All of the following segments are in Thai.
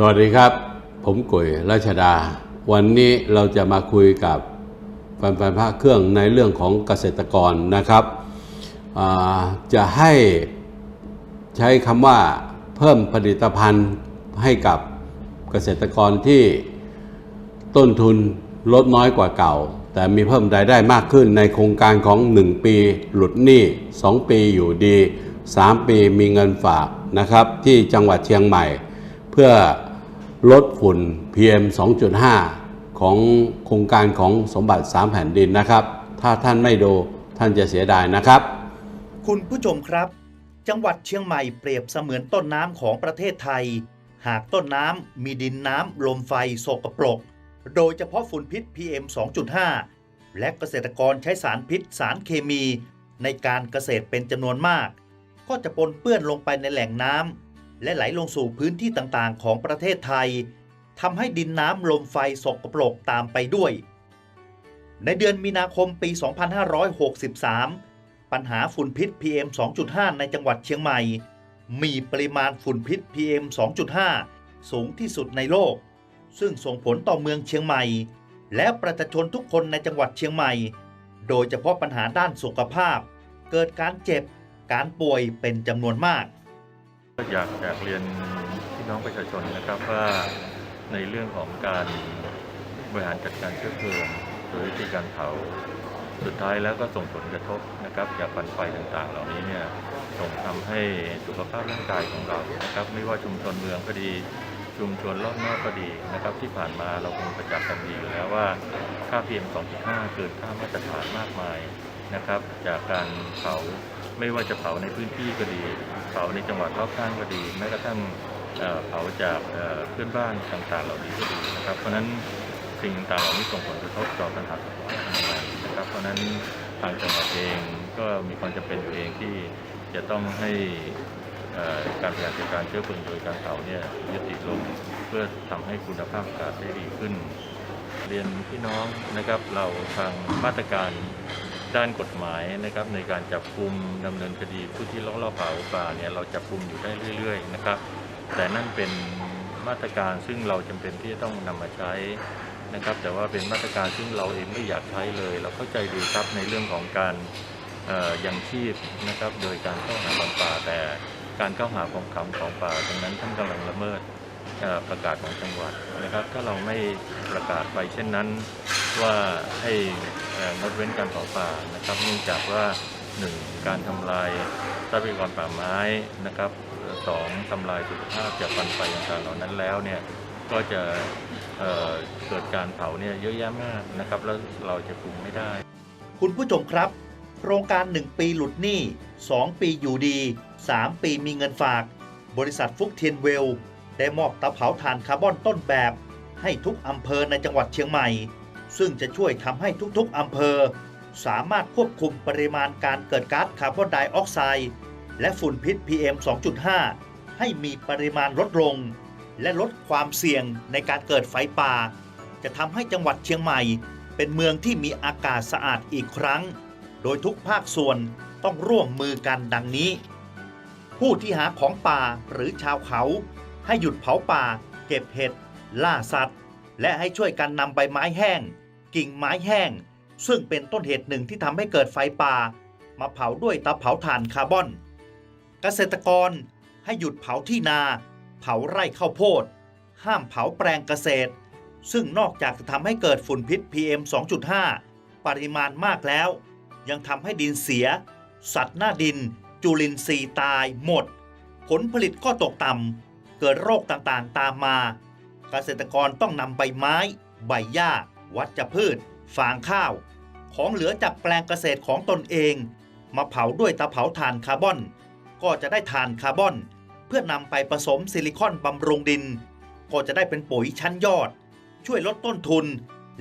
สวัสดีครับ ผมกุยรัชดา วันนี้เราจะมาคุยกับแฟนๆภาคเครื่องในเรื่องของเกษตรกรนะครับ จะให้ใช้คำว่าเพิ่มผลิตภัณฑ์ให้กับเกษตรกรที่ต้นทุนลดน้อยกว่าเก่า แต่มีเพิ่มรายได้มากขึ้นในโครงการของ 1 ปีหลุดหนี้ 2 ปีอยู่ดี 3 ปีมีเงินฝากนะครับ ที่จังหวัดเชียงใหม่ เพื่อ ลดฝุ่น PM 2.5 ของโครงการของสมบัติ 3 แผ่นดินนะครับ ถ้าท่านไม่ดูท่านจะเสียดายนะครับ คุณผู้ชมครับ จังหวัดเชียงใหม่เปรียบเสมือนต้นน้ำของประเทศไทย หากต้นน้ำมีดินน้ำลมไฟโสกปรก โดยเฉพาะฝุ่นพิษ PM 2.5 และเกษตรกรใช้สารพิษสารเคมี ในการเกษตรเป็นจำนวนมาก ก็จะปนเปื้อนลงไปในแหล่งน้ำ และไหลลงสู่พื้นที่ต่างๆ ของประเทศไทยทำให้ดินน้ำลมไฟสกปรกตามไปด้วย ในเดือนมีนาคมปี 2563 ปัญหาฝุ่นพิษ PM 2.5 ในจังหวัดเชียงใหม่ มีปริมาณฝุ่นพิษ PM 2.5 สูงที่สุดในโลก ซึ่งส่งผลต่อเมืองเชียงใหม่ และประชาชนทุกคนในจังหวัดเชียงใหม่ โดยเฉพาะปัญหาด้านสุขภาพ เกิดการเจ็บ การป่วยเป็นจำนวนมาก อยากอยากเรียนพี่น้องประชาชนนะครับว่าในเรื่องของการบริหารจัดการเชื้อเพลิงหรือวิธีการเผาสุดท้ายแล้วก็ส่งผลกระทบนะครับจากควันไฟต่างๆ เหล่านี้เนี่ยส่งทำให้สุขภาพร่างกายของเรานะครับ ไม่ว่าชุมชนเมืองก็ดี ชุมชนรอบนอกก็ดีนะครับ ที่ผ่านมาเราคงประจักษ์กันดีอยู่แล้วว่าค่า PM 2.5 เกินค่ามาตรฐานมากมายนะครับ จากการเผาไม่ว่าจะเผาในพื้นที่ก็ดี เผาในจังหวัดรอบข้างก็ดี แม้กระทั่งเผาจากเพื่อนบ้านต่างๆเหล่านี้ก็ดีนะครับ เพราะฉะนั้นสิ่งต่างๆเหล่านี้ส่งผลกระทบต่อปัญหาสุขภาพอนามัยนะครับ เพราะฉะนั้นทางจังหวัดเองก็มีความจำเป็นอยู่เองที่จะต้องให้ การบริหารจัดการเชื้อเพลิงโดยการเผาเนี่ยยุติลงเพื่อทำให้คุณภาพอากาศได้ดีขึ้น เรียนพี่น้องนะครับเราทางมาตรการด้านกฎหมายนะครับในการจับกลุ่มดำเนินคดีผู้ที่ลักลอบเผาป่าเนี่ยเราจับกลุ่มอยู่ได้เรื่อย ๆ นะครับ แต่นั่นเป็นมาตรการซึ่งเราจำเป็นที่จะต้องนำมาใช้นะครับ แต่ว่าเป็นมาตรการซึ่งเราเองไม่อยากใช้เลย เราเข้าใจดีครับในเรื่องของการยังชีพนะครับ โดยการเข้าหาของป่าแต่ การเข้าหาของคำของป่าตรงนั้นท่านกำลังละเมิดประกาศของจังหวัดนะครับ ถ้าเราไม่ประกาศไปเช่นนั้นว่าให้งดเว้นการเผาป่านะครับ เนื่องจากว่าหนึ่งการทำลายทรัพยากรป่าไม้นะครับสองทำลายสุขภาพจากควันไฟต่างๆเหล่านั้นแล้วเนี่ยก็จะเเกิดการเผาเนี่ยเยอะแยะมากนะครับแล้วเราจะคุมไม่ได้ คุณผู้ชมครับ โครงการ 1 ปีหลุดหนี้ 2 ปีอยู่ดี 3 ปีมีเงินฝาก บริษัทฟุกเทียนเวล ได้มอบเตาเผาถ่านคาร์บอนต้นแบบ ให้ทุกอำเภอในจังหวัดเชียงใหม่ ซึ่งจะช่วยทำให้ทุกๆอำเภอ สามารถควบคุมปริมาณการเกิดก๊าซคาร์บอนไดออกไซด์และฝุ่นพิษ PM 2.5 ให้มีปริมาณลดลง และลดความเสี่ยงในการเกิดไฟป่า จะทำให้จังหวัดเชียงใหม่ เป็นเมืองที่มีอากาศสะอาดอีกครั้ง โดยทุกภาคส่วนต้องร่วมมือกันดังนี้ ผู้ที่หาของป่าหรือชาวเขา ให้หยุดเผาป่า เก็บเห็ด ล่าสัตว์ และให้ช่วยกันนำใบไม้แห้ง กิ่งไม้แห้ง ซึ่งเป็นต้นเหตุหนึ่งที่ทำให้เกิดไฟป่า มาเผาด้วยเตาเผาถ่านคาร์บอน เกษตรกรให้หยุดเผาที่นา เผาไร่ข้าวโพด ห้ามเผาแปลงเกษตร ซึ่งนอกจากจะทำให้เกิดฝุ่นพิษ PM 2.5 ปริมาณมากแล้ว ยังทำให้ดินเสีย สัตว์หน้าดิน จุลินทรีย์ตายหมด ผลผลิตก็ตกต่ำเกิดโรคต่างๆตามมา เกษตรกรต้องนำใบไม้ ใบหญ้า วัชพืช ฟางข้าว ของเหลือจากแปลงเกษตรของตนเอง มาเผาด้วยตาเผาถ่านคาร์บอน ก็จะได้ถ่านคาร์บอน เพื่อนำไปผสมซิลิคอนบำรุงดิน ก็จะได้เป็นปุ๋ยชั้นยอด ช่วยลดต้นทุน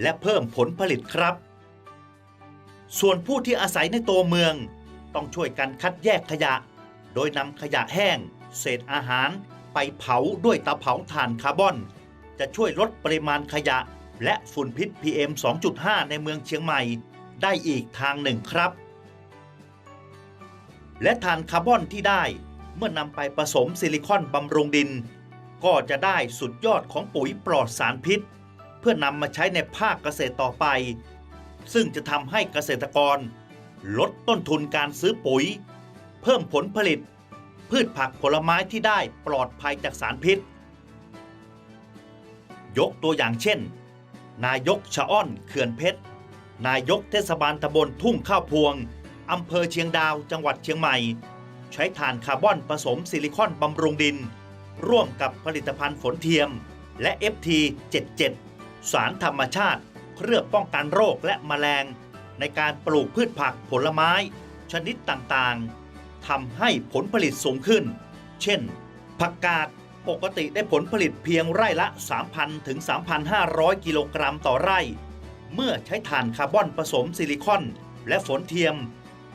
และเพิ่มผลผลิตครับ ส่วนผู้ที่อาศัยในตัวเมือง ต้องช่วยกันคัดแยกขยะ โดยนำขยะแห้ง เศษอาหาร ไปเผาด้วยเตาเผาถ่านคาร์บอน จะช่วยลดปริมาณขยะ และฝุ่นพิษ PM 2.5 ในเมืองเชียงใหม่ ได้อีกทางหนึ่งครับ และถ่านคาร์บอนที่ได้เมื่อนำไปผสมซิลิคอนบำรุงดิน ก็จะได้สุดยอดของปุ๋ยปลอดสารพิษ เพื่อนำมาใช้ในภาคเกษตรต่อไป ซึ่งจะทำให้เกษตรกร ลดต้นทุนการซื้อปุ๋ย เพิ่มผลผลิต พืชผักผลไม้ที่ได้ปลอดภัยจากสารพิษ ยกตัวอย่างเช่น นายกชะอ้อนเขื่อนเพชร นายกเทศบาลตำบลทุ่งข้าวพวงอำเภอเชียงดาวจังหวัดเชียงใหม่ ใช้ถ่านคาร์บอนผสมซิลิคอนบำรุงดิน ร่วมกับผลิตภัณฑ์ฝนเทียม และ FT 77 สารธรรมชาติ เคลือบป้องกันโรคและแมลง ในการปลูกพืชผักผลไม้ ชนิดต่างๆทำให้ผลผลิตสูงขึ้น เช่น ผักกาดปกติได้ผลผลิตเพียงไร่ละ 3,000 ถึง 3,500 กิโลกรัมต่อไร่ เมื่อใช้ถ่านคาร์บอนผสมซิลิคอน และฝนเทียม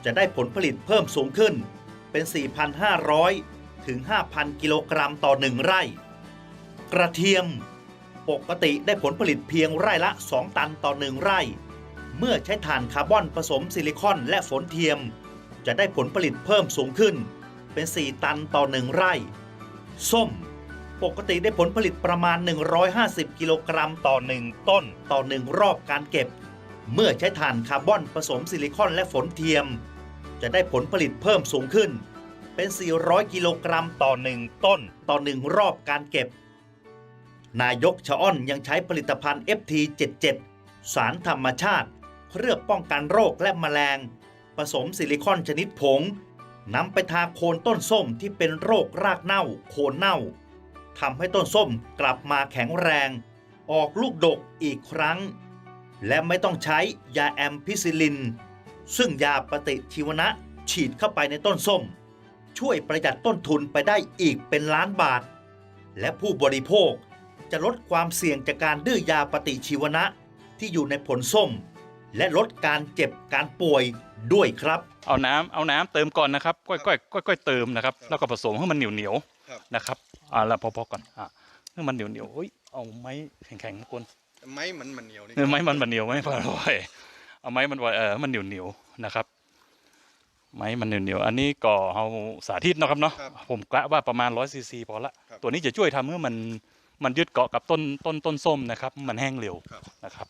จะได้ผลผลิตเพิ่มสูงขึ้น เป็น 4,500 ถึง 5,000 กิโลกรัมต่อ1ไร่ กระเทียม ปกติได้ผลผลิตเพียงไร่ละ 2 ตันต่อ1ไร่ เมื่อใช้ถ่านคาร์บอนผสมซิลิคอนและฝนเทียม จะได้ผลผลิตเพิ่มสูงขึ้น เป็น 4 ตันต่อ 1 ไร่ ส้ม ปกติได้ผลผลิตประมาณ 150 กิโลกรัมต่อ 1 ต้นต่อ 1 รอบการเก็บ เมื่อใช้ถ่านคาร์บอนผสมซิลิคอนและฝนเทียม จะได้ผลผลิตเพิ่มสูงขึ้น เป็น 400 กิโลกรัมต่อ 1 ต้นต่อ 1 รอบการเก็บ นายกชะอ้อนยังใช้ผลิตภัณฑ์ FT77 สารธรรมชาติ เคลือบป้องกันโรคและแมลง ผสมซิลิคอนชนิดผงนำไปทาโคนต้นส้มที่เป็นโรครากเน่าโคนเน่าทำให้ต้นส้มกลับมาแข็งแรง ออกลูกดกอีกครั้ง และไม่ต้องใช้ยาแอมพิซิลิน ซึ่งยาปฏิชีวนะฉีดเข้าไปในต้นส้ม ช่วยประหยัดต้นทุนไปได้อีกเป็นล้านบาท และผู้บริโภคจะลดความเสี่ยงจากการดื้อยาปฏิชีวนะที่อยู่ในผลส้ม และลดการเจ็บการป่วยด้วยครับ เอาน้ำเอาน้ำเติมก่อนนะครับก้อยก้อยก้อยก้อยเติมนะครับ แล้วก็ผสมให้มันเหนียวเหนียวๆครับนะครับอ่าแล้วพอๆก่อนอ่าให้มันเหนียวเหนียวๆเฮ้ยเอาไม้แข็งๆมาคนไม้มันมันเหนียวนี่เออไม้มันมันเหนียวไม้พอร่อยเอาไม้มันไว้เออมันเหนียวเหนียวๆนะครับ ไม้มันเหนียวเหนียวๆอันนี้ก็เอาสาธิตเนาะครับเนาะผมกะว่าประมาณร้อยซีซีพอละตัวนี้จะช่วยทำให้มันมันยึดเกาะกับต้นต้นต้นส้มนะครับ มันแห้งเร็วครับนะครับ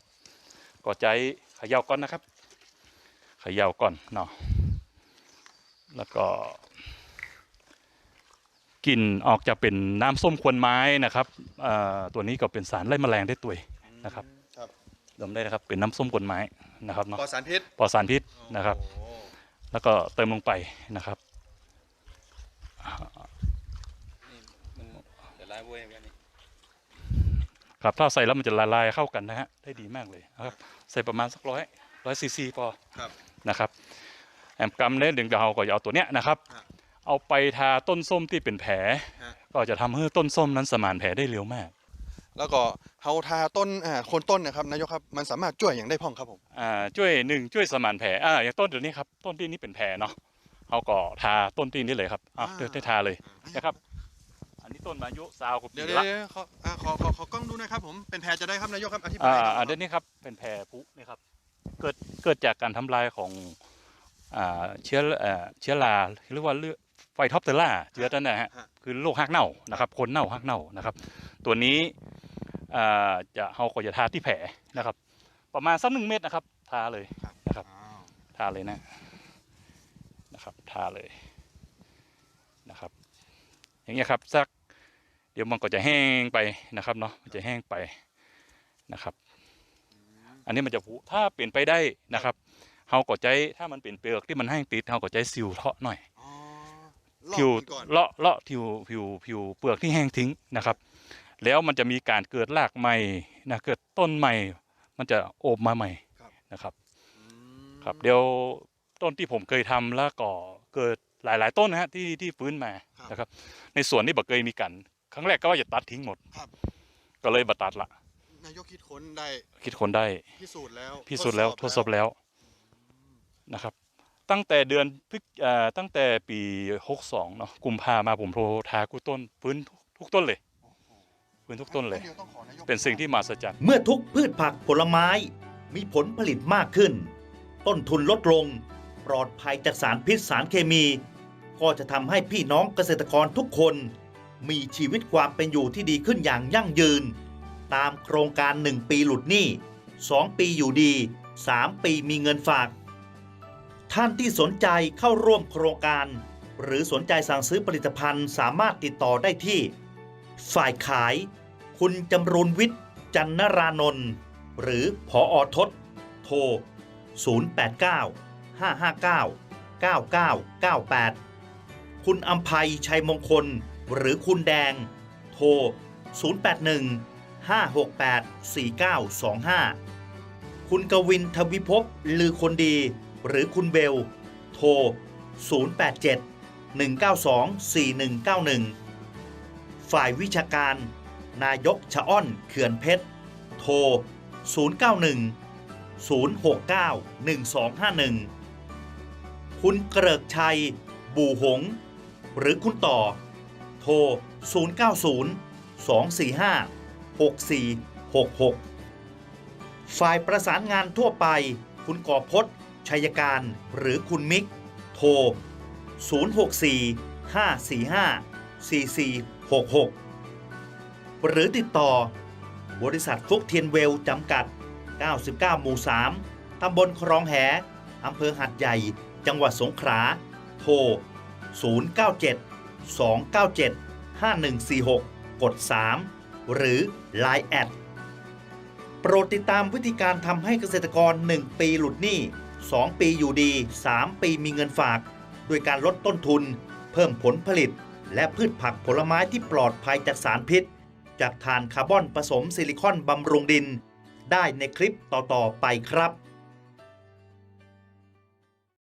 ก็ใจเขย่าก่อนนะครับเขย่าก่อนเนาะแล้วก็กลิ่นออกจะเป็นน้ำส้มควนไม้นะครับเอ่อตัวนี้ก็เป็นสารไล่แมลงได้ตัวยนะครับครับดมได้นะครับเป็นน้ำส้มควนไม้นะครับเนาะปลอดสารพิษปลอดสารพิษนะครับโอ้แล้วก็เติมลงไปนะครับมันจะลายเว้ยกันนี่ ครับถ้าใส่แล้วมันจะละลายเข้ากันนะฮะได้ดีมากเลยนะครับใส่ประมาณสักร้อยร้อยซีซีพอครับนะครับแอมกำเนี่ยดึงดาวก็จะเอาตัวเนี้ยนะครับฮะเอาไปทาต้นส้มที่เป็นแผลฮะก็จะทำให้ต้นส้มนั้นสมานแผลได้เร็วมาก แล้วก็เฮาทาต้นอ่าโคนต้นนะครับนายกครับมันสามารถช่วยอย่างได้พ่องครับผมอ่าช่วยหนึ่งช่วยสมานแผลอ่าอย่างต้นเดี๋ยวนี้ครับต้นที่นี่เป็นแผลเนาะเขาก็ทาต้นที่นี่เลยครับอะอ่าเดี๋ยวได้ทาเลยนะครับ อันนี้ต้นมายุซาวกว่าปีเดี๋ยวเดี๋ยวละเดี๋ยวขออ่าขอขอขอกล้องดูนะครับผมเป็นแผลจะได้ครับนายกครับอธิบายอ่าหน่อยอันนี้ครับเป็นแผลผุนี่ครับเกิดเกิดจากการทำลายของอ่าเชื้อเอ่อเชื้อราเรียกว่าเลือดไฟท็อปเตอร่าเชื้อนั่นนะฮะคือโรคหักเน่านะครับ คนเน่าหักเน่านะครับ ตัวนี้อ่าจะเฮาก็จะทาที่แผลนะครับ ประมาณสักหนึ่งเม็ดนะครับ ทาเลยนะครับ อ้าวทาเลยนะนะครับ ทาเลยนะครับ อย่างเงี้ยครับสัก เดี๋ยวมันก็จะแห้งไปนะครับเนาะมันจะแห้งไปนะครับ อันนี้มันจะผุถ้าเปลี่ยนไปได้นะครับเฮาก็ใจถ้ามันเป็นเปลือกที่มันแห้งติดเฮาก็ใจซิวเทาะหน่อยอ๋อลอกผิวมันก่อนเลาะเลาะผิวผิวผิวเปลือกที่แห้งทิ้งนะครับ แล้วมันจะมีการเกิดรากใหม่นะเกิดต้นใหม่ มันจะโอบมาใหม่นะครับอืมครับเดี๋ยวต้นที่ผมเคยทำแล้วก็เกิดหลาย ๆ ต้นนะฮะที่ที่ฟื้นมานะครับ ในสวนนี่บอกเคยมีกัน ครั้งแรกก็ว่าจะตัดทิ้งหมด ครับ ก็เลยบัตัดละ นายกคิดค้นได้คิดคนได้พิสูจน์แล้วพิสูจน์แล้วทดสอบแล้วนะครับ ตั้งแต่เดือนพฤศเอ่อตั้งแต่ปี 62เนาะกุมภามาผมโทรทากู้ต้นฟื้นทุกทุกต้นเลยฟื้นทุกต้นเลย ดี๋วต้องขอนายกเป็นสิ่งที่มหัศจรรย์ เมื่อทุกพืชผักผลไม้มีผลผลิตมากขึ้น ต้นทุนลดลง ปลอดภัยจากสารพิษสารเคมี ก็จะทำให้พี่น้องเกษตรกรทุกคน มีชีวิตความเป็นอยู่ที่ดีขึ้นอย่างยั่งยืน ตามโครงการ 1 ปีหลุดหนี้ 2 ปีอยู่ดี 3 ปีมีเงินฝาก ท่านที่สนใจเข้าร่วมโครงการ หรือสนใจสั่งซื้อผลิตภัณฑ์สามารถติดต่อได้ที่ ฝ่ายขาย คุณจำรูนวิทย์ จันนรานนท์หรือพออทศโทร 089 559 9998 คุณอัมภัยชัยมงคล หรือคุณแดง โทร 081 568 4925 คุณกวินทวิภพลือคนดี หรือคุณเบล โทร 087 192 4191 ฝ่ายวิชาการ นายกชะอ้อนเขื่อนเพชร โทร 091 069 1251 คุณเกริกชัย บูหง หรือคุณต่อ โทร 090 245 6466 ฝ่ายประสานงานทั่วไป คุณก่อพจน์ชัยการ หรือคุณมิก โทร 064 545 4466 หรือติดต่อ บริษัทฟุกเทียนเวลจำกัด 99 หมู่ 3 ตำบลครองแหอำเภอหัดใหญ่ จังหวัดสงขลา โทร 097 297 5146 กด 3 หรือ Line แอดโปรดติดตามวิธีการทำให้เกษตรกร 1 ปีหลุดหนี้ 2 ปีอยู่ดี 3 ปีมีเงินฝากด้วยการลดต้นทุน เพิ่มผลผลิต และพืชผักผลไม้ที่ปลอดภัยจากสารพิษ จากฐานคาร์บอนผสมซิลิคอนบำรุงดิน ได้ในคลิปต่อ ๆ ไปครับ